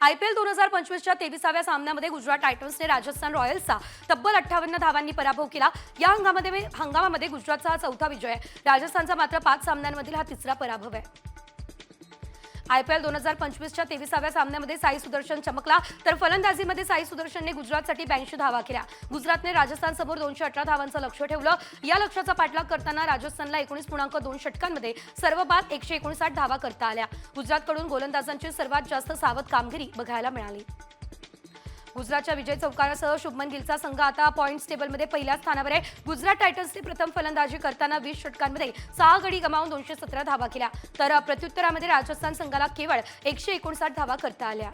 IPL दोन हजार पंचवीसच्या तेविसाव्या सामन्यामध्ये गुजरात टायटन्सने राजस्थान रॉयल्सचा तब्बल अठ्ठावन्न धावांनी पराभव केला. या हंगामामध्ये हंगामामध्ये गुजरातचा हा चौथा विजय आहे. राजस्थानचा मात्र पाच सामन्यांमधील हा तिसरा पराभव आहे. आयपीएल दोन हजार पंचवीसच्या तेविसाव्या सामन्यामध्ये साई सुदर्शन चमकला. तर फलंदाजीमध्ये साई सुदर्शनने गुजरातसाठी ब्याऐंशी धावा केल्या. गुजरातने राजस्थानसमोर दोनशे अठरा धावांचं लक्ष ठेवलं. या लक्ष्याचा पाठलाग करताना राजस्थानला एकोणीस पूर्णांक दोन षटकांमध्ये सर्व बाद एकशे एकोणसाठ धावा करता आल्या. गुजरातकडून गोलंदाजांची सर्वात जास्त सावध कामगिरी बघायला मिळाली. गुजरातच्या विजय चौकारासह शुभमन गिलचा संघ आता पॉईंट्स टेबलमध्ये पहिल्या स्थानावर आहे. गुजरात टायटन्सने प्रथम फलंदाजी करताना वीस षटकांमध्ये सहा गडी गमावून दोनशे सतरा धावा केल्या. तर प्रत्युत्तरामध्ये राजस्थान संघाला केवळ एकशे एकोणसाठ धावा करता आल्या.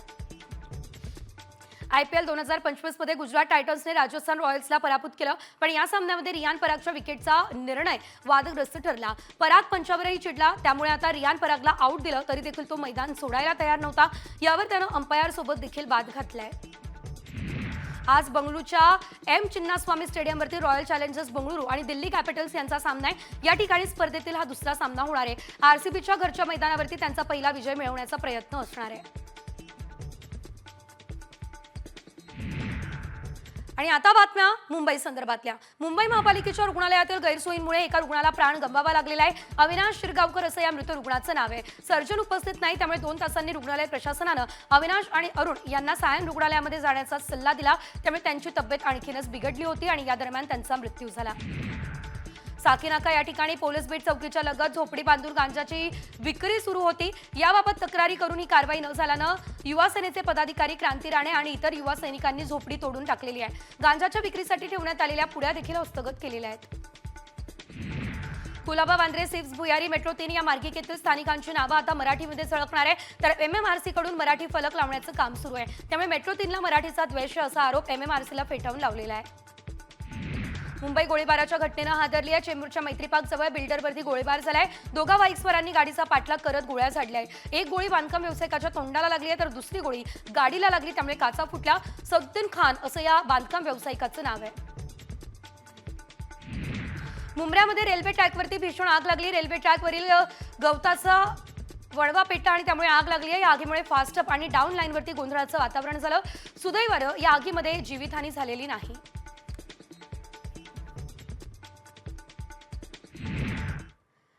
आयपीएल दोन हजार पंचवीसमध्ये गुजरात टायटन्सने राजस्थान रॉयल्सला पराभूत केलं पण या सामन्यामध्ये रियान परागच्या विकेटचा निर्णय वादग्रस्त ठरला. पराग पंचावरही चिडला त्यामुळे आता रियान परागला आऊट दिलं तरी देखील तो मैदान सोडायला तयार नव्हता. यावर त्यानं अंपायर सोबत देखील बाद घातलाय. आज बंगळूरच्या एम चिन्नास्वामी स्टेडियमवरती रॉयल चॅलेंजर्स बंगळुरू आणि दिल्ली कॅपिटल्स यांचा सामना आहे. या ठिकाणी स्पर्धेतील हा दुसरा सामना होणार आहे. आरसीबीच्या घरच्या मैदानावरती त्यांचा पहिला विजय मिळवण्याचा प्रयत्न असणार आहे. आणि आता बातम्या मुंबई संदर्भातल्या. मुंबई महापालिकेच्या रुग्णालयातील गैरसोयींमुळे एका रुग्णाला प्राण गमवावा लागलेला आहे. अविनाश शिरगावकर असं या मृत रुग्णाचं नाव आहे. सर्जन उपस्थित नाही त्यामुळे दोन तासांनी रुग्णालय प्रशासनानं अविनाश आणि अरुण यांना सायन रुग्णालयामध्ये जाण्याचा सल्ला दिला. त्यामुळे त्यांची तब्येत आणखीनच बिघडली होती आणि या दरम्यान त्यांचा मृत्यू झाला. साकीनाका या ठिकाणी पोलीस बीट चौकीच्या लगत झोपडी बांधून गांजाची विक्री सुरू होती. याबाबत तक्रारी करून ही कारवाई न झाल्यानं युवा सेनेचे पदाधिकारी क्रांती राणे आणि इतर युवा सैनिकांनी झोपडी तोडून टाकलेली आहे. गांजाच्या विक्रीसाठी ठेवण्यात आलेल्या पुड्या देखील हस्तगत केलेल्या आहेत. कुलाबा वांद्रे सिप्स भुयारी मेट्रो तीन या मार्गिकेतील स्थानिकांची नावं आता मराठीमध्ये झळकणार आहे. तर एम एम आर सी कडून मराठी फलक लावण्याचं काम सुरू आहे. त्यामुळे मेट्रो तीनला मराठीचा द्वेष असा आरोप एम एम आर सीला फेटाळून लावलेला आहे. मुंबई गोळीबाराच्या घटनेनं हादरली आहे. चेंबूरच्या मैत्रीपाक जवळ बिल्डरवरती गोळीबार झालाय. दोघा बाईक्सवरांनी गाडीचा पाठलाग करत गोळ्या झाडल्या आहेत एक गोळी बांधकाम व्यावसायिकाच्या तोंडाला लागली आहे तर दुसरी गोळी गाडीला लागली त्यामुळे काचा फुटला. सद्दीन खान असं या बांधकाम व्यावसायिकाचं नाव आहे. मुंबऱ्यामध्ये रेल्वे ट्रॅकवरती भीषण आग लागली. रेल्वे ट्रॅकवरील गवताचा वळवा पेटा आणि त्यामुळे आग लागली आहे. या आगीमुळे फास्टअप आणि डाऊन लाईनवरती गोंधळाचं वातावरण झालं. सुदैवानं या आगीमध्ये जीवितहानी झालेली नाही.